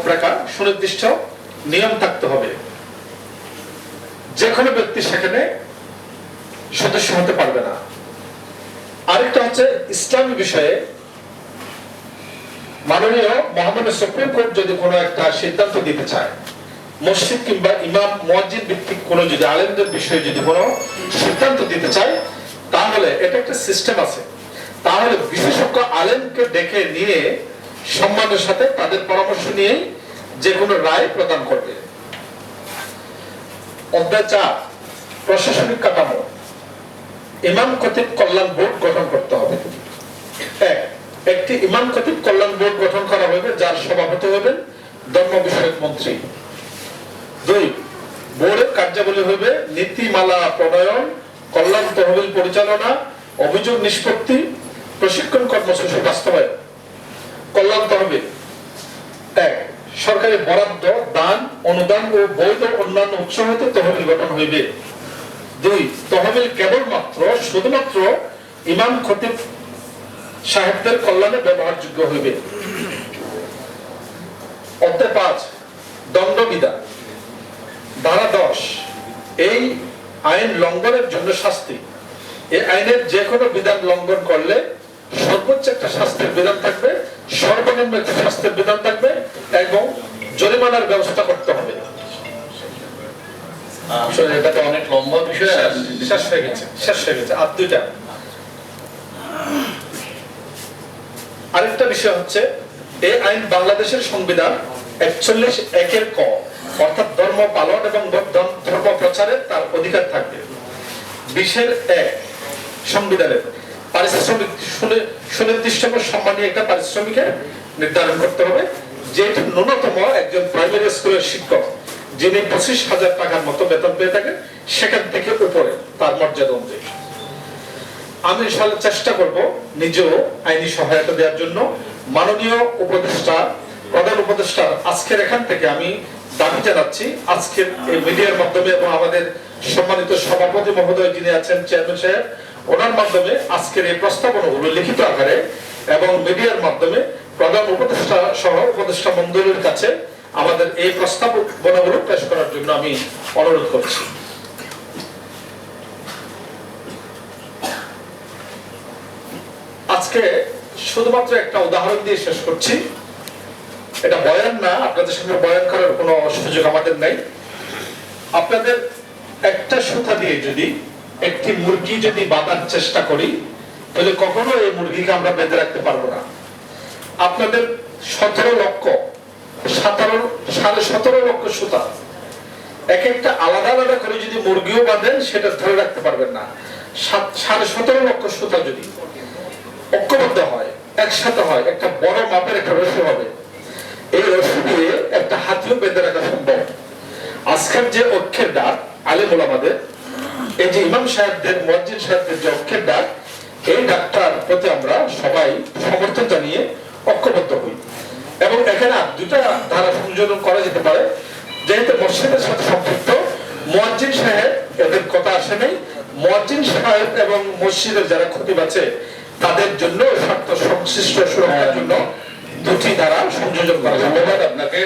রূপরেখা সুনির্দিষ্ট নিয়ম থাকতে হবে। যে কোনো ব্যক্তি সেখানে সদস্য হতে পারবে না। আরেকটা হচ্ছে ইসলামী বিষয়ে মাননীয় মহামান্য সুপ্রিম কোর্ট যদি কোনো একটা সিদ্ধান্ত দিতে চায়, মসজিদ কিংবা ইমাম মসজিদ ভিত্তিক কোনো যদি আলেমদের বিষয়ে যদি কোনো সিদ্ধান্ত দিতে চায়, তাহলে এটা একটা সিস্টেম আছে। তাহলে বিশেষজ্ঞ আলেমকে ডেকে নিয়ে সম্মানের সাথে তাদের পরামর্শ নিয়ে যে কোনো রায় প্রদান করবে। অধ্যায় চার প্রশাসনিক কাঠামো, ইমাম খতিব কল্যাণ বোর্ড গঠন করতে হবে। এক, একটি ইমাম কল্যাণ বোর্ড গঠন করা হবে যার সভাপতি হবেন ধর্ম বিষয়ক মন্ত্রী। দুই, বোর্ডের কার্যাবলী হবে নীতিমালা প্রণয়ন, কল্যাণ তহবিল পরিচালনা, অভিযোগ নিষ্পত্তি, প্রশিক্ষণ কর্মসূচি বাস্তবায়ন। কল্যাণ তহবিল এক সরকারি বরাদ্দ, দান, অনুদান ও বৈধ অন্যান্য উৎস হইতে তহবিল গঠন হইবে। দুই, তহবিল কেবলমাত্র, শুধুমাত্র ইমাম খতিব সাহেবদের কল্যাণে ব্যবহারযোগ্য হইবে। অধ্যায় পাঁচ দণ্ডবিধান ধারা দশ, এই আইন লঙ্ঘনের জন্য শাস্তি। এই আইনের যে কোনো বিধান লঙ্ঘন করলে সর্বোচ্চ একটা শাস্তির বিধান থাকবে সর্বনিম্ন একটা শাস্তির বিধান থাকবে এবং জরিমানার ব্যবস্থা করতে হবে। আসলে এটা তো অনেক লম্বা বিষয়। শেষ হয়ে গেছে শেষ হয়ে গেছে। আর দুইটা। আরেকটা বিষয় হচ্ছে এই আইন বাংলাদেশের সংবিধান একচল্লিশ একের ক অর্থাৎ ধর্ম পালন এবং ধর্ম- ধর্ম প্রচারে তার অধিকার থাকবে। বিশের এক সংবিধানের। পারিশ্রমিক সুনি- সুনির্দিষ্ট সম্মানীয় একটা পারিশ্রমিকের নির্ধারণ করতে হবে, যেটি ন্যূনতম একজন প্রাইমারি স্কুলের শিক্ষক, যিনি পঁচিশ হাজার টাকার মতো বেতন পেয়ে থাকেন, সেখান থেকে উপরে তার মর্যাদা অনুযায়ী। আমি ইনশাল্লাহ চেষ্টা করব নিজেও আইনি সহায়তা দেওয়ার জন্য। মাননীয় উপদেষ্টা, প্রধান উপদেষ্টা আজকের এখান থেকে আমি দাবি জানাচ্ছি, আজকের এই মিডিয়ার মাধ্যমে এবং আমাদের সম্মানিত সভাপতি মহোদয় যিনি আছেন, চেয়ারম্যান সাহেব, ওনার মাধ্যমে আজকের এই প্রস্তাবনাগুলো লিখিত আকারে এবং মিডিয়ার মাধ্যমে প্রধান উপদেষ্টা সহ উপদেষ্টা মন্ডলীর কাছে আমাদের এই প্রস্তাবনাগুলো পেশ করার জন্য আমি অনুরোধ করছি। আজকে শুধুমাত্র একটা উদাহরণ দিয়ে শেষ করছি। এটা বয়ান না, আপনাদের সঙ্গে বয়ান করার কোনো সুযোগ আমাদের নাই। আপনাদের সুতা দিয়ে যদি একটি মুরগি যদি বাঁধার চেষ্টা করি, তাহলে কখনো এই মুরগিকে আমরা বেঁধে রাখতে পারব না। আপনাদের সতেরো লক্ষ, সতেরো, সাড়ে সতেরো লক্ষ সুতা। এক একটা আলাদা আলাদা করে যদি মুরগিও বাঁধেন, সেটা ধরে রাখতে পারবেন না। সাড়ে সতেরো লক্ষ সুতা যদি ঐক্যবদ্ধ হয়, একসাথে হয়, একটা বড় মাপের একটা রশি হবে। এই রশি দিয়ে একটা হাতিও বেঁধে রাখা সম্ভব। আজকের যে ঐক্যের ডাক আমাদের, এই যে ইমাম সাহেবদের মসজিদ সাহেবদের যে ঐক্যের ডাক, এই ডাকটার প্রতি আমরা সবাই সমর্থন জানিয়ে ঐক্যবদ্ধ হই। এবং এখানে দুটা ধারা সংযোজন করা যেতে পারে, যেহেতু মসজিদের সাথে সম্পৃক্ত, মুয়াজ্জিন সাহেব এদের কথা আসে নাই। মুয়াজ্জিন সাহেব এবং মসজিদের যারা ক্ষতি আছে, তাদের জন্য স্বার্থ সংশ্লিষ্ট সুরক্ষার জন্য দুটি ধারা সংযোজন করা ধন্যবাদ আপনাকে।